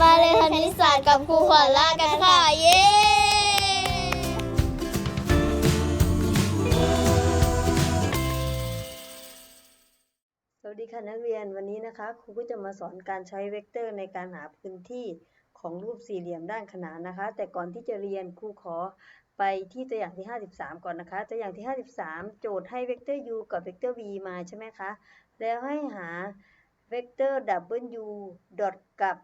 มาเรียนคณิตศาสตร์กับครูขวัญล่ากันค่ะ เย้สวัสดีค่ะนักเรียนวันนี้นะคะครูก็จะมาสอนการใช้เวกเตอร์ในการหาพื้นที่ของรูปสี่เหลี่ยมด้านขนานนะคะ แต่ก่อนที่จะเรียนครูขอไปที่ตัวอย่างที่ 53 ก่อนนะคะ ตัวอย่างที่ 53 โจทย์ให้เวกเตอร์ u กับเวกเตอร์ v มาใช่ไหมคะ แล้วให้หาเวกเตอร์ w ดอทกับ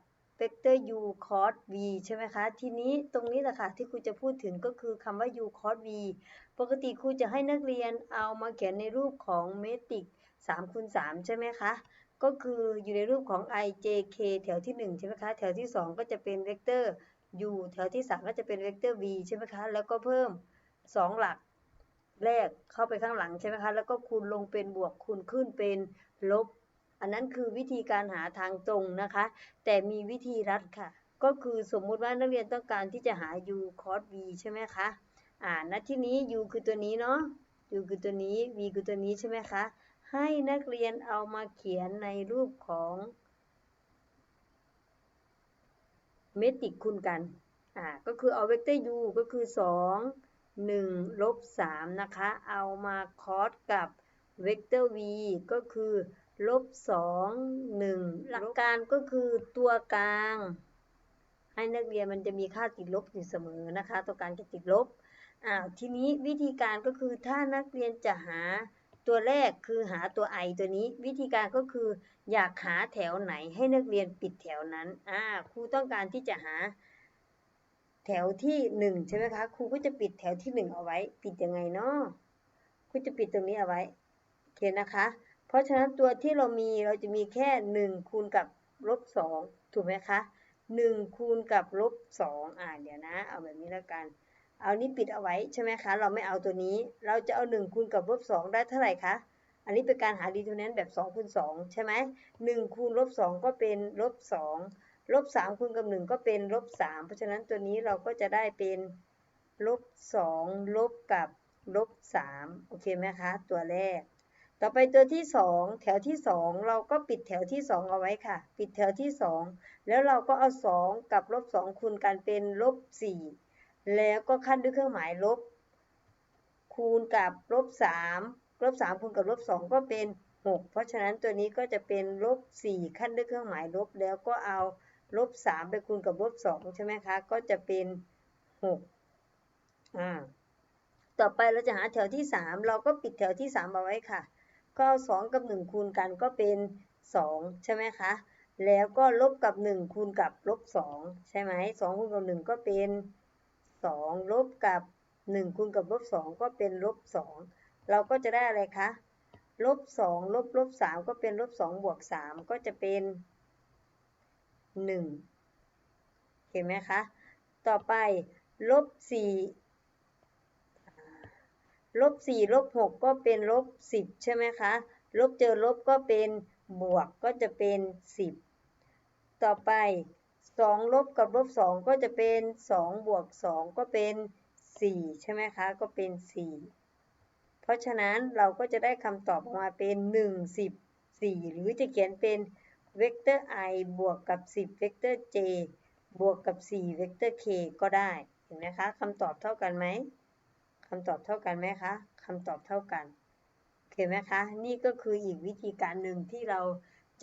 เวกเตอร์ u cos v ใช่ไหมคะ ทีนี้ตรงนี้แหละค่ะที่ครูจะพูดถึงก็คือคำว่า u cos v ปกติครูจะให้นักเรียนเอามาเขียนในรูปของเมตริก3คูณ3ใช่ไหมคะ ก็คืออยู่ในรูปของ i j k แถวที่1ใช่ไหมคะ แถวที่ 2 ก็จะเป็นเวกเตอร์ u แถวที่ 3 ก็จะเป็นเวกเตอร์ v ใช่ไหมคะ แล้วก็เพิ่ม 2 หลักแรกเข้าไปข้างหลังใช่ไหมคะ แล้วก็คูณลงเป็นบวกคูณขึ้นเป็นลบ อันนั้นคือวิธีการหาทางตรงนะคะ แต่มีวิธีรัดค่ะ ก็คือสมมุติว่านักเรียนต้องการที่จะหา u cos v ใช่ไหมคะอ่าณที่นี้ u คือตัวนี้เนาะ u คือตัวนี้ v คือตัวนี้ใช่ไหมคะให้นักเรียนเอามาเขียนในรูปของเมตริกคูณกัน อ่า ก็คือเอาเวกเตอร์ u ก็คือ 2 1 ลบ 3 นะคะ เอามาคอสกับเวกเตอร์ v ก็คือ ลบ2 1หลักการก็คือตัวกลาง ให้นักเรียนมันจะมีค่าติดลบอยู่เสมอนะคะ ตัวกลางจะติดลบอ่าทีนี้วิธีการก็คือถ้านักเรียนจะหาตัวแรกคือหาตัว i ตัวนี้ วิธีการก็คืออยากหาแถวไหนให้นักเรียนปิดแถวนั้นอ่าครูต้องการที่จะหาแถวที่หนึ่งใช่ไหมคะครูก็จะปิดแถวที่หนึ่งเอาไว้ ปิดยังไงเนาะครูจะปิดตรงนี้เอาไว้โอเคนะคะ เพราะฉะนั้นตัวที่เรามีเราจะมีแค่หนึ่งคูณกับลบสองถูกไหมคะหนึ่งคูณกับลบสองอ่าเดี๋ยวนะ เอาแบบนี้แล้วกัน เอานี้ปิดเอาไว้ใช่ไหมคะ เราไม่เอาตัวนี้ เราจะเอา1คูณกับลบ2ได้เท่าไหร่คะ อันนี้เป็นการหาดีเทอร์เนนแบบ2คูณ2ใช่ไหม1คูณลบ2ก็เป็นลบ2ลบ3คูณกับ 1 ก็เป็นลบ3เพราะฉะนั้นตัวนี้เราก็จะได้เป็นลบ2ลบกับลบ3โอเคไหมคะ ตัวแรก ต่อไปตัวที่ 2 แถวที่ 2 เราก็ปิดแถวที่ 2 เอาไว้ค่ะ ปิดแถวที่ 2 แล้วเราก็เอา 2 กับลบ2คูณกันเป็นลบ4แล้วก็ขั้นด้วยเครื่องหมายลบ คูณกับลบสามลบสามคูณกับลบสองก็เป็นหกเพราะฉะนั้นตัวนี้ก็จะเป็นลบสี่ขั้นด้วยเครื่องหมายลบ แล้วก็เอาลบสามไปคูณกับลบสองใช่ไหมคะ ก็จะเป็นหกอ่า ต่อไปเราจะหาแถวที่สามเราก็ปิดแถวที่สามเอาไว้ค่ะ ก็เอาสองกับหนึ่งคูณกันก็เป็นสองใช่ไหมคะ แล้วก็ลบกับหนึ่งคูณกับลบสองใช่ไหมสองคูณกับหนึ่งก็เป็น 2 ลบกับ 1 คูณกับลบ2ก็เป็นลบ2เราก็จะได้อะไรคะลบ2ลบลบ3ก็เป็นลบ2บวก3ก็จะเป็น 1 เห็นไหมคะ ต่อไปลบ4 ลบ4ลบ6ก็เป็นลบ10ใช่ไหมคะ ลบเจอลบก็เป็นบวกก็จะเป็น10ต่อไป2ลบกับลบ2ก็จะเป็น2บวก2ก็เป็น4ใช่ไหมคะ ก็เป็น4เพราะฉะนั้นเราก็จะได้คำตอบออกมาเป็น1 10 4หรือจะเขียนเป็นเวกเตอร์ i บวกกับ 10 เวกเตอร์ j บวกกับ 4 เวกเตอร์ k ก็ได้ เห็นไหมคะคำตอบเท่ากันไหม คำตอบเท่ากันไหมคะคำตอบเท่ากันเห็นไหมคะ นี่ก็คืออีกวิธีการหนึ่งที่เรา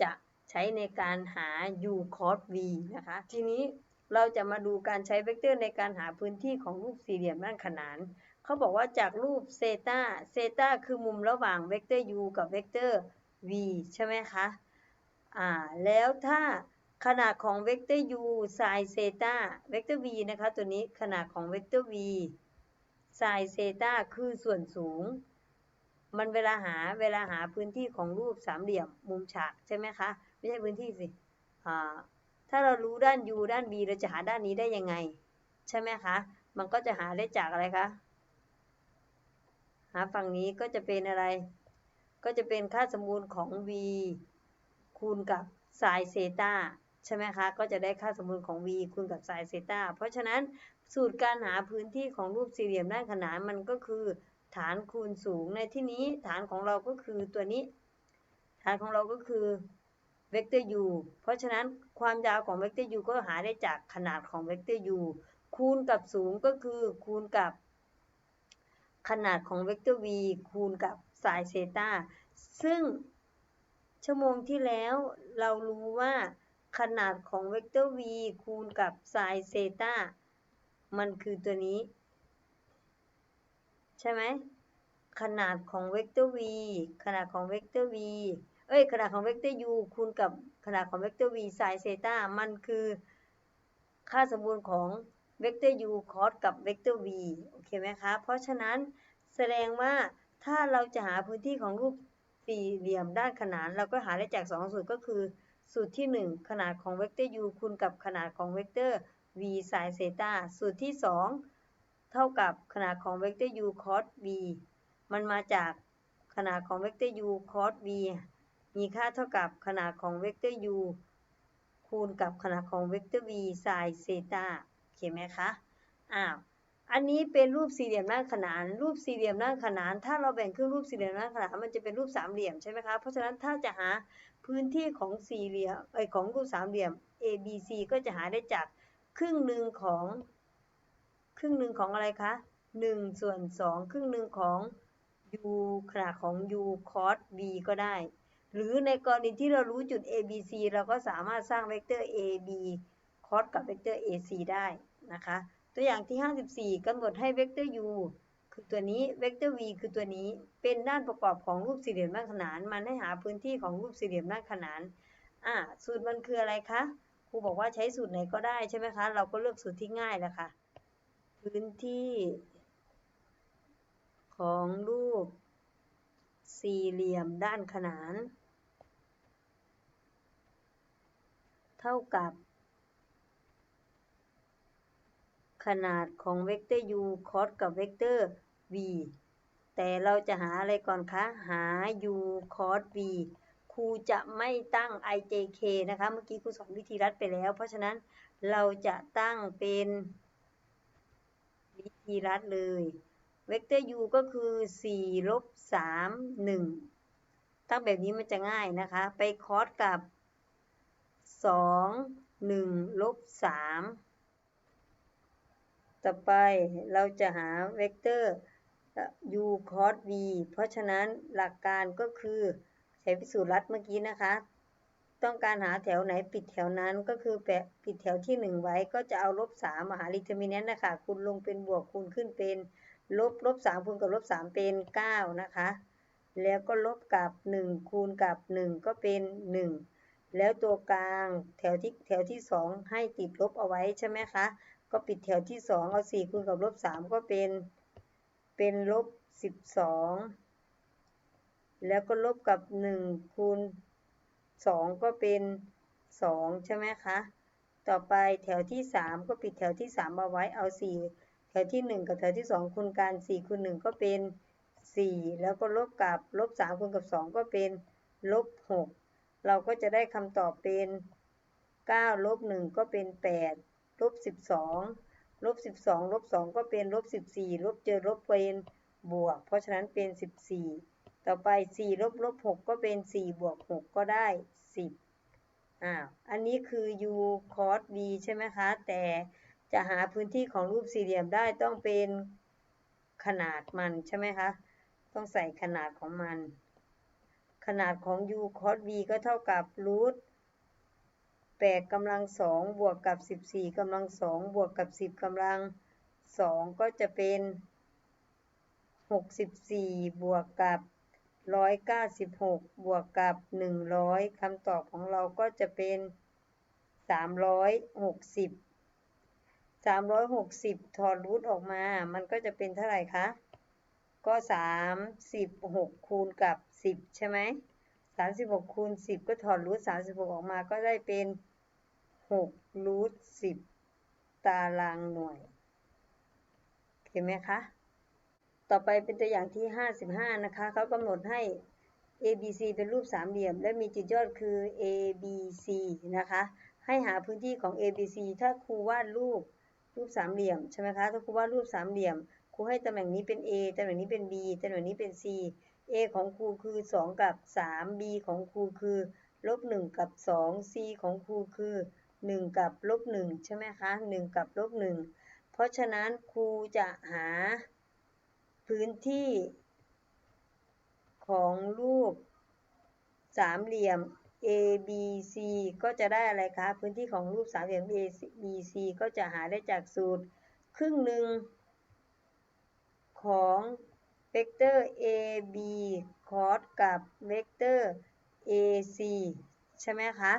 จะใช้ในการหา u cos v นะคะ ทีนี้เราจะมาดูการใช้เวกเตอร์ในการหาพื้นที่ของรูปสี่เหลี่ยมด้านขนาน เขาบอกว่าจากรูปเซตาเซตาคือมุมระหว่างเวกเตอร์ u กับเวกเตอร์ v ใช่ไหมคะ อ่า แล้วถ้าขนาดของเวกเตอร์ u ไซน์เซตาเวกเตอร์ v นะคะ ตัวนี้ขนาดของเวกเตอร์ v ไซน์เซตาคือส่วนสูง มันเวลาหาเวลาหาพื้นที่ของรูปสามเหลี่ยมมุมฉากใช่ไหมคะ ไม่ใช่พื้นที่สิถ้าเรารู้ด้าน u ด้าน v เราจะหาด้านนี้ได้ยังไง ใช่ไหมคะ มันก็จะหาได้จากอะไรคะ หาฝั่งนี้ก็จะเป็นอะไร ก็จะเป็นค่าสมบูรณ์ของ v คูณกับ sin เซตาใช่ไหมคะ ก็จะได้ค่าสมบูรณ์ของ v คูณกับ sin เซตาเพราะฉะนั้น สูตรการหาพื้นที่ของรูปสี่เหลี่ยมด้านขนานมันก็คือ ฐานคูณสูงในที่นี้ฐานของเราก็คือตัวนี้ ฐานของเราก็คือเวกเตอร์ u เพราะฉะนั้นความยาวของเวกเตอร์ u ก็หาได้จากขนาดของเวกเตอร์ u คูณกับสูงก็คือคูณกับ ขนาดของเวกเตอร์ v คูณกับไซน์เซตาซึ่งชั่วโมงที่แล้วเรารู้ว่าขนาดของเวกเตอร์ v คูณกับไซน์เซตา มันคือตัวนี้ ใช่ไหมขนาดของเวกเตอร์ v ขนาดของเวกเตอร์ v เอ้ยขนาดของเวกเตอร์ u คูณกับขนาดของเวกเตอร์ v ไซน์เซตามันคือค่าสมบูรณ์ของเวกเตอร์ u คอสกับเวกเตอร์ v โอเคไหมคะ เพราะฉะนั้นแสดงว่าถ้าเราจะหาพื้นที่ของรูปสี่เหลี่ยมด้านขนาน เราก็หาได้จาก 2 สูตรก็คือ สูตรที่ 1 ขนาดของเวกเตอร์ u คูณกับขนาดของเวกเตอร์ v ไซน์เซตาสูตรที่ 2 เท่ากับขนาดของเวกเตอร์ u cos v มันมาจากขนาดของเวกเตอร์ u cos v มีค่าเท่ากับขนาดของเวกเตอร์ u คูณกับขนาดของเวกเตอร์ v ไซน์เซตาโอเคไหมคะอ้าวอันนี้เป็นรูปสี่เหลี่ยมด้านขนาน รูปสี่เหลี่ยมด้านขนาน ถ้าเราแบ่งครึ่งรูปสี่เหลี่ยมด้านขนาน มันจะเป็นรูปสามเหลี่ยมใช่ไหมคะ เพราะฉะนั้นถ้าจะหาพื้นที่ของสี่เหลี่ยมเอ้ยของรูปสามเหลี่ยม A B C ก็จะหาได้จาก ครึ่งหนึ่งของ ครึ่งหนึ่งของอะไรคะหนึ่งส่วนสองครึ่งหนึ่งของ u ขนาดของ u cos v ก็ได้ หรือในกรณีที่เรารู้จุด a b c เราก็สามารถสร้างเวกเตอร์ a b cos กับเวกเตอร์ a c ได้นะคะ ตัวอย่างที่ 54กำหนดให้เวกเตอร์ u คือตัวนี้เวกเตอร์ v คือตัวนี้เป็นด้านประกอบของรูปสี่เหลี่ยมด้านขนาน มันให้หาพื้นที่ของรูปสี่เหลี่ยมด้านขนานอ่าสูตรมันคืออะไรคะ ครูบอกว่าใช้สูตรไหนก็ได้ใช่ไหมคะ เราก็เลือกสูตรที่ง่ายแหละค่ะ พื้นที่ ของรูป สี่เหลี่ยมด้านขนาน เท่ากับ ขนาดของเวกเตอร์ u cos กับเวกเตอร์ v แต่เราจะหาอะไรก่อนคะ หา u cos v รูจะไม่ตั้ง ijk นะคะ เมื่อกี้ครูสอนวิธีรัดไปแล้ว เพราะฉะนั้นเราจะตั้งเป็นวิธีรัดเลย เวกเตอร์ u ก็คือ4ลบ3 1 ตั้งแบบนี้มันจะง่ายนะคะ ไปคอสกับ 2 1ลบ3ต่อไปเราจะหาเวกเตอร์ u cos v เพราะฉะนั้นหลักการก็คือ ใช้พิสูจน์รัดเมื่อกี้นะคะ ต้องการหาแถวไหนปิดแถวนั้นก็คือแปะปิดแถวที่ 1 ไว้ก็จะเอาลบ3มาหาลิเทอร์มินนต์นะคะคูณลงเป็นบวกคูณขึ้นเป็นลบลบ3คูณกับลบ3เป็น9นะคะ แล้วก็ลบกับ1คูณกับ1ก็เป็น1แล้วตัวกลางแถวที่แถวที่2ให้ติดลบเอาไว้ใช่ไหมคะ ก็ปิดแถวที่2เอา4คูณกับลบ3ก็เป็น เป็นลบ12 แล้วก็ลบกับ 1 คูณ 2 ก็เป็น 2 ใช่ไหมคะ ต่อไปแถวที่ 3 ก็ปิดแถวที่3เอาไว้เอา 4 แถวที่ 1 กับแถวที่ 2 คูณกัน4คูณ1 ก็เป็น 4 แล้วก็ลบกับลบ 3 คูณกับ 2 ก็เป็นลบ 6 เราก็จะได้คำตอบเป็น 9 ลบ 1 ก็เป็น 8 ลบ 12 ลบ 12 ลบ 2 ก็เป็นลบ 14 ลบเจอลบเป็นบวก เพราะฉะนั้นเป็น 14 ต่อไป4ลบลบ6ก็เป็น 4 บวก 6 ก็ได้ 10อ่าอันนี้คือ u cos v ใช่ไหมคะ แต่จะหาพื้นที่ของรูปสี่เหลี่ยมได้ต้องเป็นขนาดมันใช่ไหมคะ ต้องใส่ขนาดของมัน ขนาดของ u cos v ก็เท่ากับรูท8กำลัง2บวกกับ14กำลัง2บวกกับ10กำลัง2ก็จะเป็น64บวกกับ 196 บวกกับ 100คำตอบของเราก็จะเป็น 360 360 ถอดรูทออกมา มันก็จะเป็นเท่าไหร่คะ ก็ 36 คูณกับ 10 ใช่ไหม 36 คูณ 10 ก็ถอดรูท36 ออกมาก็ได้เป็น6รูท10 ตารางหน่วย เห็นไหมคะ ต่อไปเป็นตัวอย่างที่ 55 นะคะ เขากำหนดให้ ABC เป็นรูปสามเหลี่ยม และมีจุดยอดคือ ABC นะคะ ให้หาพื้นที่ของ ABC ถ้าครูวาดรูปรูปสามเหลี่ยมใช่ไหมคะ ถ้าครูวาดรูปสามเหลี่ยม ครูให้ตำแหน่งนี้เป็น A ตำแหน่งนี้เป็น B ตำแหน่งนี้เป็น C A ของครูคือ 2 กับ 3 B ของครูคือลบหนึ่งกับสอง c ของครูคือหนึ่งกับลบหนึ่งใช่ไหมคะหนึ่งกับลบหนึ่งเพราะฉะนั้นครูจะหา พื้นที่ของรูปสามเหลี่ยม A B C ก็จะได้อะไรคะ พื้นที่ของรูปสามเหลี่ยม A B C ก็จะหาได้จากสูตร ครึ่งหนึ่งของเวกเตอร์ A B cos กับเวกเตอร์ A C ใช่ไหมคะ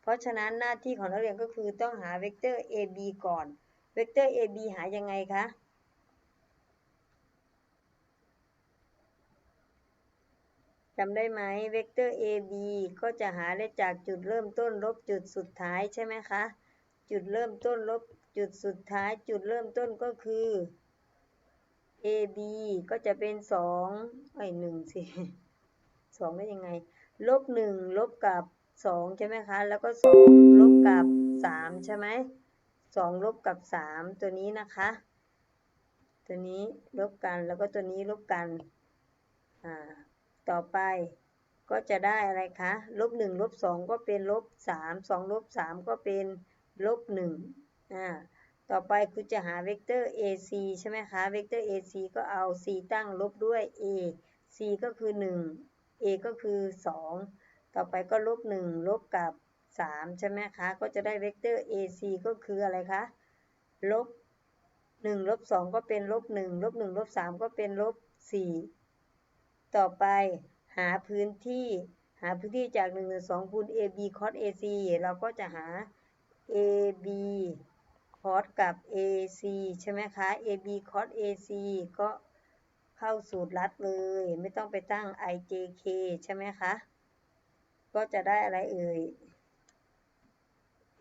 เพราะฉะนั้นหน้าที่ของนักเรียนก็คือต้องหาเวกเตอร์ A B ก่อน เวกเตอร์ A B หายังไงคะ จำได้ไหมเวกเตอร์ AB ก็จะหาได้จากจุดเริ่มต้นลบจุดสุดท้ายใช่ไหมคะ จุดเริ่มต้นลบจุดสุดท้าย จุดเริ่มต้นก็คือ AB ก็จะเป็นสองไอ้หนึ่งสิสองได้ยังไง ลบหนึ่งลบกับสองใช่ไหมคะ แล้วก็สองลบกับสามใช่ไหมสองลบกับสามตัวนี้นะคะ ตัวนี้ลบกันแล้วก็ตัวนี้ลบกัน อ่า ต่อไปก็จะได้อะไรคะลบหนึ่งลบสองก็เป็นลบสามสองลบสามก็เป็นลบหนึ่งอ่าต่อไปคุณจะหาเวกเตอร์ AC ใช่ไหมคะ เวกเตอร์ AC ก็เอา C ตั้งลบด้วย A C ก็คือ 1 A ก็คือ 2 ต่อไปก็ลบ 1 ลบกับ 3 ใช่ไหมคะ ก็จะได้เวกเตอร์ AC ก็คืออะไรคะ ลบ 1 ลบ 2 ก็เป็นลบ 1 ลบ 1 ลบ 3 ก็เป็นลบ 4 ต่อไปหาพื้นที่หาพื้นที่จาก1นึ่งสองคูณ AB cos AC เราก็จะหา AB cos กับ AC ใช่ไหมคะ AB cos AC ก็เข้าสูตรลัดเลย ไม่ต้องไปตั้ง IJK ใช่ไหมคะ ก็จะได้อะไรเอ่ย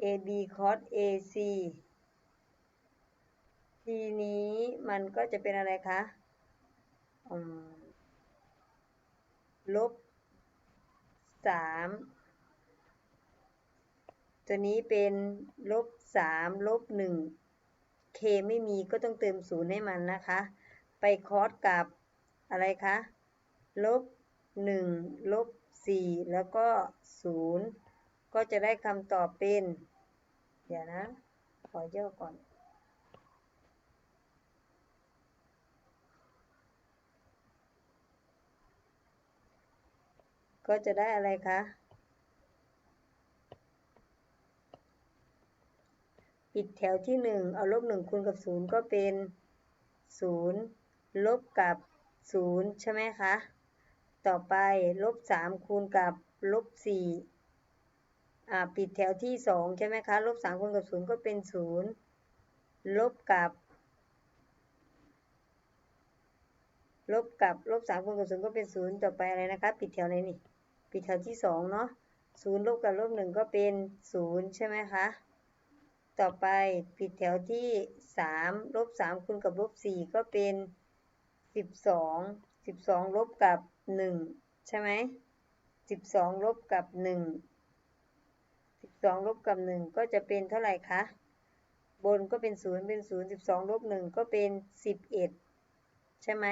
AB cos AC ทีนี้มันก็จะเป็นอะไรคะอืม ลบสามตัวนี้เป็นลบสามลบหนึ่ง k ไม่มีก็ต้องเติมศูนย์ให้มันนะคะ ไปคอสกับอะไรคะลบหนึ่งลบสี่แล้วก็ศูนย์ก็จะได้คำตอบเป็น เดี๋ยวนะ ขอย่อก่อน ก็จะได้อะไรคะ ปิดแถวที่หนึ่งเอาลบหนึ่งคูณกับศูนย์ก็เป็นศูนย์ลบกับศูนย์ใช่ไหมคะ ต่อไปลบสามคูณกับลบสี่อ่าปิดแถวที่สองใช่ไหมคะ ลบสามคูณกับศูนย์ก็เป็นศูนย์ลบกับลบกับลบสามคูณกับศูนย์ก็เป็นศูนย์ต่อไปอะไรนะคะ ปิดแถวไหนนี่ ปิดแถวที่สองเนาะศูนย์ลบกับลบหนึ่งก็เป็นศูนย์ใช่ไหมคะ ต่อไปปิดแถวที่สามลบสามคูณกับลบสี่ก็เป็นสิบสองสิบสองลบกับหนึ่งใช่ไหมสิบสองลบกับหนึ่งสิบสองลบกับหนึ่งก็จะเป็นเท่าไหร่คะ บนก็เป็นศูนย์เป็นศูนย์สิบสองลบหนึ่งก็เป็นสิบเอ็ดใช่ไหม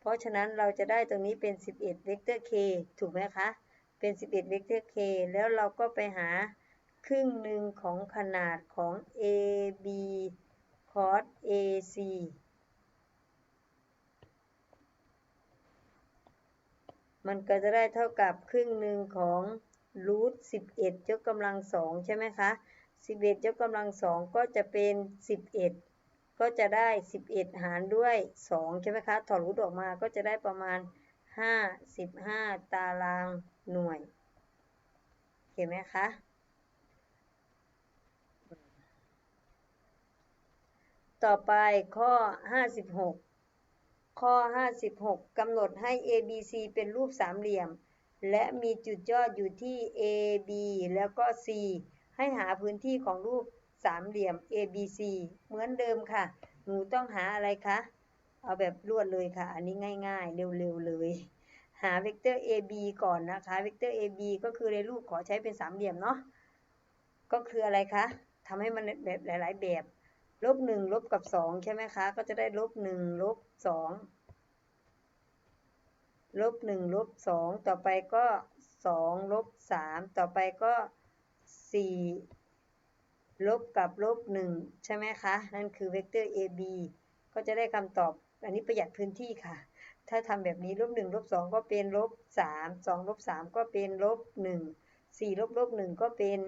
เพราะฉะนั้นเราจะได้ตรงนี้เป็น11เวกเตอร์ k ถูกไหมคะ เป็น 11 เวกเตอร์ k แล้วเราก็ไปหาครึ่งหนึ่งของขนาดของ AB cos AC มันก็จะได้เท่ากับครึ่งหนึ่งของรูท11ยกกำลังสองใช่ไหมคะ11ยกกำลังสองก็จะเป็น11ก็จะได้11หารด้วย2ใช่ไหมคะ ถอดรูทออกมาก็จะได้ประมาณ55ตาราง หน่วยเห็นไหมคะต่อไปข้อ 56 ข้อ 56กำหนดให้ ABC เป็นรูปสามเหลี่ยม และมีจุดยอดอยู่ที่ AB แล้วก็ C ให้หาพื้นที่ของรูปสามเหลี่ยม ABC เหมือนเดิมค่ะ หนูต้องหาอะไรคะ เอาแบบรวดเลยค่ะ อันนี้ง่าย ๆ เร็วๆเลย หาเวกเตอร์ AB ก่อนนะคะ เวกเตอร์ AB ก็คือในรูปขอใช้เป็นสามเหลี่ยมเนาะ ก็คืออะไรคะทำให้มันแบบหลาย ๆ แบบ ลบหนึ่งลบกับสองใช่ไหมคะ ก็จะได้ลบหนึ่งลบสองลบหนึ่งลบสองต่อไปก็สองลบสามต่อไปก็สี่ลบกับลบหนึ่งใช่ไหมคะ นั่นคือเวกเตอร์ AB ก็จะได้คำตอบ อันนี้ประหยัดพื้นที่ค่ะ ถ้าทำแบบนี้ลบหนึ่งลบสองก็เป็นลบสามสองลบสามก็เป็นลบหนึ่งสี่ลบลบหนึ่งก็เป็น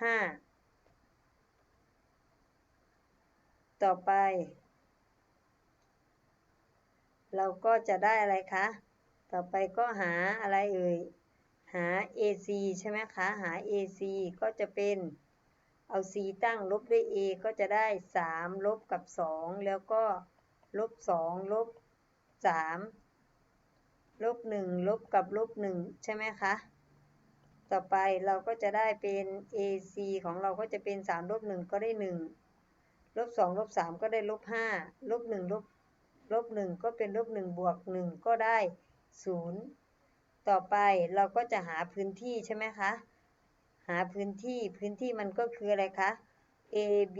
ห้าต่อไป เราก็จะได้อะไรคะ ต่อไปก็หาอะไรเอ่ย หา AC ใช่ไหมคะ หา AC ก็จะเป็น เอา C ตั้งลบด้วย A ก็จะได้ 3 ลบกับ 2 แล้วก็ลบ 2 ลบ 3ลบ1ลบกับลบ1ใช่ไหมคะ ต่อไปเราก็จะได้เป็น AC ของเราก็จะเป็น3ลบ1ก็ได้1ลบ2ลบ3ก็ได้ลบ5ลบ1ลบลบ1ก็เป็นลบ1บวก1ก็ได้0ต่อไปเราก็จะหาพื้นที่ใช่ไหมคะ หาพื้นที่พื้นที่มันก็คืออะไรคะ AB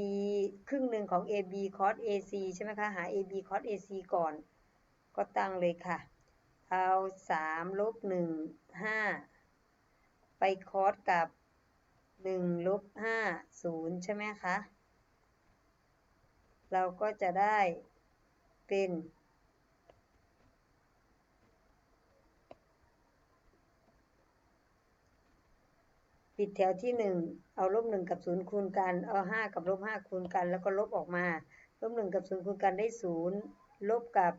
ครึ่งหนึ่งของ AB cos AC ใช่ไหมคะ หา AB cos AC ก่อน ก็ตั้งเลยค่ะ เอา3ลบ1 5ไปคอสกับ1ลบ5 0ใช่ไหมคะ เราก็จะได้เป็นปิดแถวที่ 1 เอาลบ1กับ0คูณกัน เอา5กับลบ5คูณกัน แล้วก็ลบออกมา ลบ1กับ0คูณกันได้0ลบกับ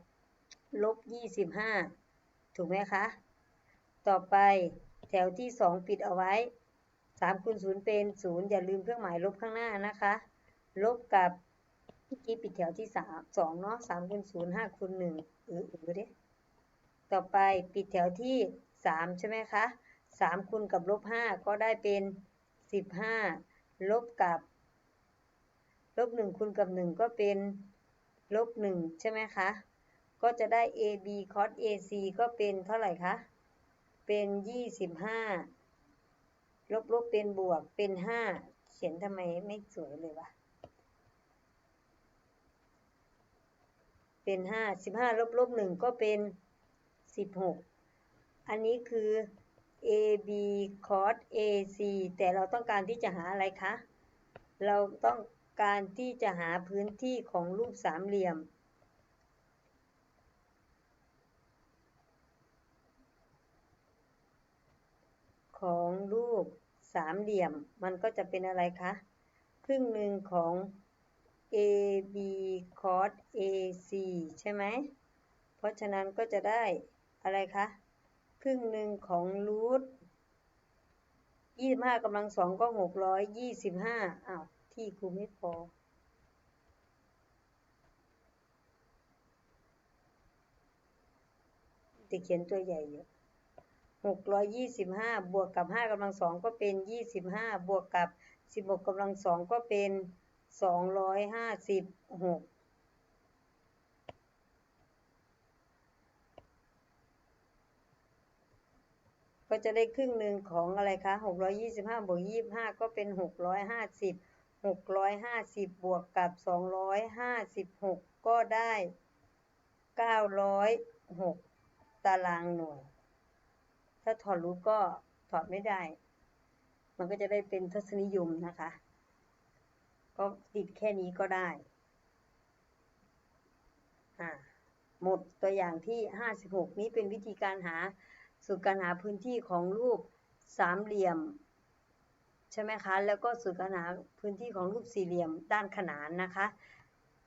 ลบ25ถูกไหมคะ ต่อไปแถวที่2ปิดเอาไว้3คูณ0เป็น0อย่าลืมเครื่องหมายลบข้างหน้านะคะ ลบกับเมื่อกี้ปิดแถวที่3 2เนาะ3คูณ0 5คูณ1เออเออดิต่อไปปิดแถวที่3ใช่ไหมคะ3คูณกับลบ5ก็ได้เป็น15ลบกับลบ1คูณกับ1ก็เป็นลบ1ใช่ไหมคะ ก็จะได้ AB cos AC ก็เป็นเท่าไหร่คะ เป็น 25 ลบลบเป็นบวกเป็น 5 เขียนทำไมไม่สวยเลยวะ เป็น 5 15 ลบลบ1ก็เป็น 16 อันนี้คือ AB cos AC แต่เราต้องการที่จะหาอะไรคะ เราต้องการที่จะหาพื้นที่ของรูปสามเหลี่ยม ของรูปสามเหลี่ยม มันก็จะเป็นอะไรคะ ครึ่งหนึ่งของ AB cos AC ใช่ไหม เพราะฉะนั้นก็จะได้อะไรคะ ครึ่งหนึ่งของรูทยี่สิห้ากำลังสองก็หกร้อยยี่สิบห้าอ้าวที่ครูไม่พอ ติเขียนตัวใหญ่เยอะ 625 บวกกับ 5กำลังสองก็เป็น 25 บวกกับ 16กำลังสองก็เป็น 256ก็จะได้ครึ่งหนึ่งของอะไรคะ 625 บวก 25 ก็เป็น 650 650 บวกกับ 256 ก็ได้ 906 ตารางหน่วย ถ้าถอดรูปก็ถอดไม่ได้ มันก็จะได้เป็นทศนิยมนะคะ ก็ติดแค่นี้ก็ได้อ่าหมดตัวอย่างที่ 56 นี้เป็นวิธีการหาสูตรการหาพื้นที่ของรูปสามเหลี่ยม ใช่ไหมคะ แล้วก็สูตรการหาพื้นที่ของรูปสี่เหลี่ยมด้านขนานนะคะ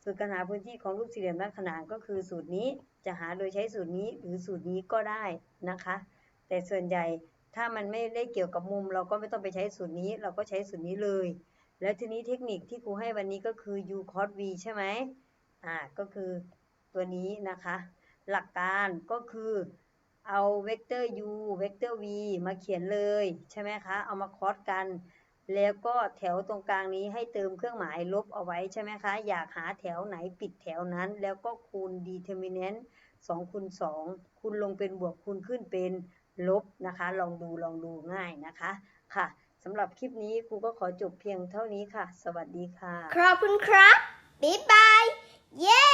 สูตรการหาพื้นที่ของรูปสี่เหลี่ยมด้านขนานก็คือสูตรนี้จะหาโดยใช้สูตรนี้หรือสูตรนี้ก็ได้นะคะ แต่ส่วนใหญ่ถ้ามันไม่ได้เกี่ยวกับมุม เราก็ไม่ต้องไปใช้สูตรนี้ เราก็ใช้สูตรนี้เลย แล้วทีนี้เทคนิคที่ครูให้วันนี้ก็คือ u cos v ใช่ไหมอ่าก็คือตัวนี้นะคะ หลักการก็คือเอาเวกเตอร์ u เวกเตอร์ v มาเขียนเลยใช่ไหมคะ เอามาคอสกัน แล้วก็แถวตรงกลางนี้ให้เติมเครื่องหมายลบเอาไว้ใช่ไหมคะ อยากหาแถวไหนปิดแถวนั้น แล้วก็คูณ determinant 2คูณ2คูณลงเป็นบวกคูณขึ้นเป็น ลบนะคะ ลองดูลองดูง่ายนะคะค่ะสำหรับคลิปนี้ครูก็ขอจบเพียงเท่านี้ค่ะ สวัสดีค่ะ ขอบคุณครับ บ๊ายบาย เย้